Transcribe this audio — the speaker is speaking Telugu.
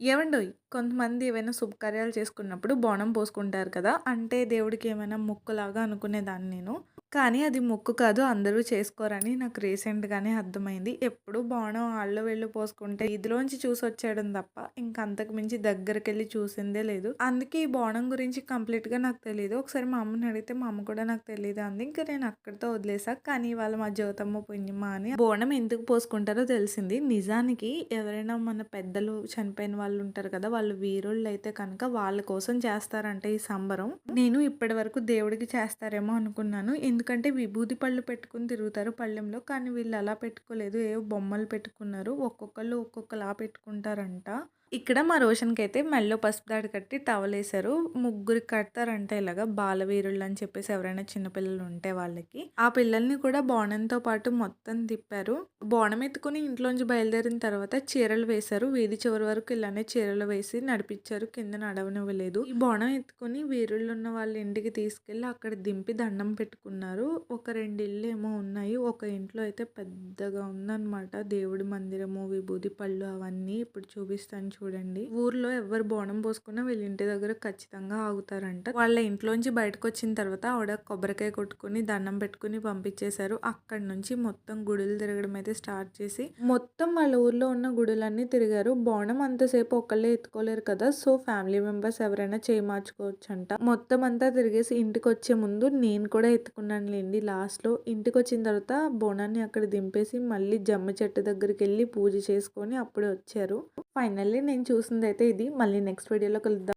ఏవండోయ్! కొంతమంది ఏవైనా శుభకార్యాలు చేసుకున్నప్పుడు బోనం పోసుకుంటారు కదా! అంటే దేవుడికి ఏమైనా మొక్కులాగా అనుకునేదాన్ని నేను. కానీ అది మొక్కు కాదు. అందరూ చేసుకోరని నాకు రీసెంట్‌గానే అర్థమైంది. ఎప్పుడు బోనం ఆళ్ళు వెళ్ళి పోసుకుంటే ఇదిలోంచి చూసి వచ్చాడు తప్ప ఇంక అంతకు మించి దగ్గరికెళ్ళి చూసిందే లేదు. అందుకే ఈ బాణం గురించి కంప్లీట్‌గా నాకు తెలియదు ఒకసారి మా అమ్మని అడిగితే మా అమ్మ కూడా నాకు తెలియదు అంది. ఇంక నేను అక్కడితో వదిలేసా. కానీ ఇవాళ మా జ్యోతమ్మ పుణ్యమా అని బోనం ఎందుకు పోసుకుంటారో తెలిసింది. నిజానికి ఎవరైనా మన పెద్దలు చనిపోయిన వాళ్ళు ఉంటారు కదా! వాళ్ళు వీరుళ్ళైతే కనుక వాళ్ళ కోసం చేస్తారంటే ఈ సంబరం. నేను ఇప్పటివరకు దేవుడికి చేస్తారేమో అనుకున్నాను. ఎందుకు ఎందుకంటే విభూది పళ్ళు పెట్టుకుని తిరుగుతారు పళ్ళెంలో. కానీ వీళ్ళు అలా పెట్టుకోలేదు. ఏవో బొమ్మలు పెట్టుకున్నారు. ఒక్కొక్కళ్ళు ఒక్కొక్కలా పెట్టుకుంటారంట. ఇక్కడ మా అయితే మెల్లో పసుపు దాడి కట్టి టవల్ వేశారు ముగ్గురికి కడతారంటే ఇలాగ బాలవీరుళ్ళు అని చెప్పేసి ఎవరైనా చిన్న పిల్లలు ఉంటే వాళ్ళకి. ఆ పిల్లల్ని కూడా బోనంతో పాటు మొత్తం తిప్పారు. బోనం ఎత్తుకొని ఇంట్లోంచి బయలుదేరిన తర్వాత చీరలు వేశారు. వీధి చివరి వరకు ఇలానే చీరలు వేసి నడిపించారు. కింద నడవనివ్వలేదు. ఈ బోనం ఎత్తుకొని వీరుళ్ళున్న వాళ్ళ ఇంటికి తీసుకెళ్ళి అక్కడ దింపి దండం పెట్టుకున్నారు. ఒక రెండు ఇళ్ళేమో ఉన్నాయి. ఒక ఇంట్లో అయితే పెద్దగా ఉందన్నమాట. దేవుడి మందిరము, విభూది పళ్ళు అవన్నీ ఇప్పుడు చూపిస్తాను చూడండి. ఊర్లో ఎవరు బోనం పోసుకున్నా వీళ్ళ ఇంటి దగ్గర ఖచ్చితంగా ఆగుతారంట. వాళ్ళ ఇంట్లోంచి బయటకు వచ్చిన తర్వాత ఆవిడ కొబ్బరికాయ కొట్టుకొని దండం పెట్టుకొని పంపించేశారు. అక్కడి నుంచి మొత్తం గుడులు తిరగడం అయితే స్టార్ట్ చేసి మొత్తం వాళ్ళ ఊర్లో ఉన్న గుడులన్నీ తిరిగారు. బోనం అంతసేపు ఒకళ్ళే ఎత్తుకోలేరు కదా! సో ఫ్యామిలీ మెంబర్స్ ఎవరైనా చేయి అంట మొత్తం అంతా తిరిగేసి ఇంటికి వచ్చే ముందు నేను కూడా ఎత్తుకున్నాను లేండి లాస్ట్‌లో. ఇంటికొచ్చిన తర్వాత బోనాన్ని అక్కడ దింపేసి మళ్ళీ జమ్మ చెట్టు దగ్గరికి వెళ్ళి పూజ చేసుకొని అప్పుడే వచ్చారు. ఫైనల్లీ నేను చూసిందైతే ఇది. మళ్ళీ నెక్స్ట్ వీడియోలో కలుద్దాం.